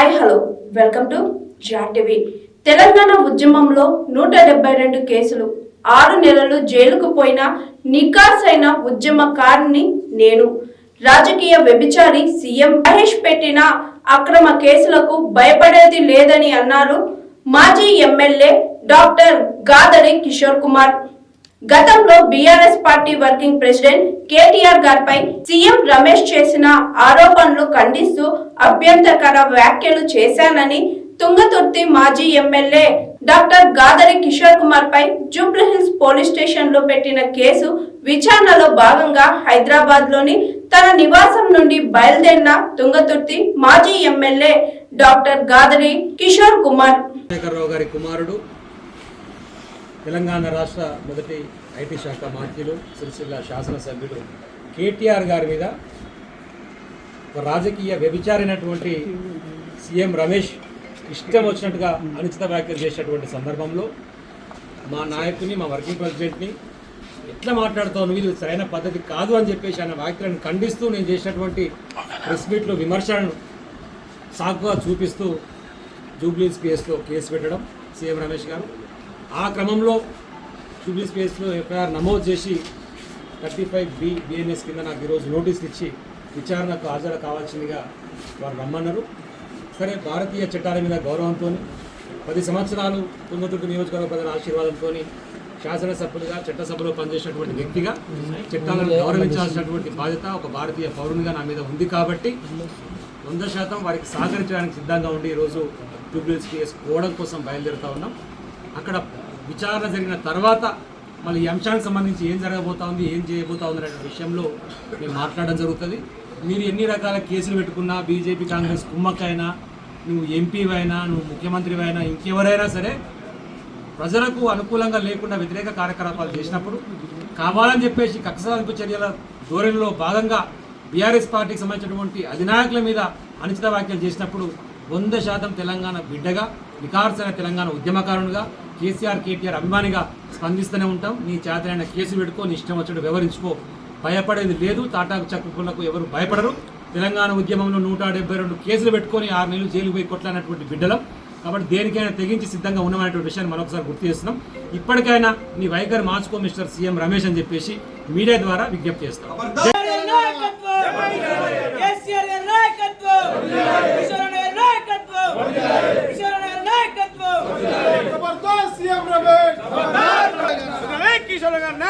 Hi hello. Welcome to జాటివి తెలంగాణ ఉద్యమంలో నూట డెబ్బై రెండు కేసులు ఆరు నెలలు జైలుకు పోయిన నికాసైన ఉద్యమకారుని నేను. రాజకీయ వ్యభిచారి సీఎం మహేష్ పెట్టిన అక్రమ కేసులకు భయపడేది లేదని అన్నారు మాజీ ఎమ్మెల్యే డాక్టర్ గాదరి కిషోర్ కుమార్. గతంలో BRS party working president KTR గారిపై సీఎం రమేష్ చేసిన ఆరోపణలు ఖండిస్తూ అభ్యంతరకర వ్యాఖ్యలు చేశానని తుంగతుర్తి మాజీ ఎమ్మెల్యే డాక్టర్ గాదరి కిషోర్ కుమార్ పై జూబ్లీహిల్స్ పోలీస్ స్టేషన్లో పెట్టిన కేసు విచారణలో భాగంగా హైదరాబాద్లోని తన నివాసం నుండి బయలుదేరిన తుంగతుర్తి మాజీ ఎమ్మెల్యే డాక్టర్ గాదరి కిషోర్ కుమార్. గారి కుమారుడు తెలంగాణ రాష్ట్ర మొదటి ఐటీ శాఖ మంత్రులు సిరిసిల్ల శాసనసభ్యుడు కేటీఆర్ గారి మీద ఒక రాజకీయ వ్యభిచారైనటువంటి సీఎం రమేష్ ఇష్టం వచ్చినట్టుగా అనుచిత వ్యాఖ్యలు చేసినటువంటి సందర్భంలో మా నాయకుని మా వర్కింగ్ ప్రెసిడెంట్ని ఎట్లా మాట్లాడుతావు నువ్వు? ఇది సరైన పద్ధతి కాదు అని చెప్పేసి ఆయన వ్యాఖ్యలను ఖండిస్తూ నేను చేసినటువంటి ప్రెస్ మీట్లో విమర్శలను సాకుగా చూపిస్తూ జూబ్లీస్ కేసులో కేసు పెట్టడం సీఎం రమేష్ గారు. ఆ క్రమంలో జూబ్లీస్ కేసులో ఎఫ్ఐఆర్ నమోదు చేసి థర్టీ ఫైవ్ బి బిఎన్ఎస్ కింద నాకు ఈరోజు నోటీస్ ఇచ్చి విచారణకు హాజరు కావాల్సిందిగా వారు రమ్మన్నారు. సరే భారతీయ చట్టాల మీద గౌరవంతో పది సంవత్సరాలు తుంగతుర్తి నియోజకవర్గ ప్రజల ఆశీర్వాదంతో శాసనసభ్యులుగా చట్టసభలో పనిచేసినటువంటి వ్యక్తిగా చట్టాలను గౌరవించాల్సినటువంటి బాధ్యత ఒక భారతీయ పౌరునిగా నా మీద ఉంది కాబట్టి వంద శాతం వారికి సహకరించడానికి సిద్ధంగా ఉండి ఈరోజు జూబ్లీస్ కేసు పోవడం కోసం బయలుదేరుతా ఉన్నాం. అక్కడ విచారణ జరిగిన తర్వాత మళ్ళీ ఈ అంశానికి సంబంధించి ఏం జరగబోతా ఉంది ఏం చేయబోతా ఉంది అనే విషయంలో మేము మాట్లాడడం జరుగుతుంది. మీరు ఎన్ని రకాల కేసులు పెట్టుకున్నా బీజేపీ కాంగ్రెస్ కుమ్మక్కైనా నువ్వు ఎంపీవైనా అయినా నువ్వు ముఖ్యమంత్రివైనా ఇంకెవరైనా సరే ప్రజలకు అనుకూలంగా లేకుండా వ్యతిరేక కార్యకలాపాలు చేసినప్పుడు కావాలని చెప్పేసి కక్షసాధింపు చర్యల ధోరణిలో భాగంగా బీఆర్ఎస్ పార్టీకి సంబంధించినటువంటి అధినాయకుల మీద అనుచిత వ్యాఖ్యలు చేసినప్పుడు వంద శాతం తెలంగాణ బిడ్డగా నికార్సైన తెలంగాణ ఉద్యమకారునిగా కేసీఆర్ కేటీఆర్ అభిమానిగా స్పందిస్తూనే ఉంటాం. నీ చేతనైన కేసు పెట్టుకో నీ ఇష్టం వచ్చినట్టు వివరించుకో. భయపడేది లేదు. తాటాకు చక్కులకు ఎవరు భయపడరు. తెలంగాణ ఉద్యమంలో నూట డెబ్బై రెండు కేసులు పెట్టుకొని ఆరు నెలలు జైలు పోయి కొట్లాడినటువంటి బిడ్డలం. కాబట్టి దేనికైనా తెగించి సిద్ధంగా ఉన్నామనేటువంటి విషయాన్ని మరొకసారి గుర్తు చేస్తున్నాం. ఇప్పటికైనా నీ వైఖరి మార్చుకో మిస్టర్ సీఎం రమేష్ అని చెప్పేసి మీడియా ద్వారా విజ్ఞప్తి చేస్తాం కేసీఆర్ గారి నాయకత్వం కిషోర్ గారి నాయకత్వం కిషోర్ గారి నాయకత్వం జబర్దస్త్ సీఎం రమేష్ రమేష్ కిషోర్ గారి నాయకత్వం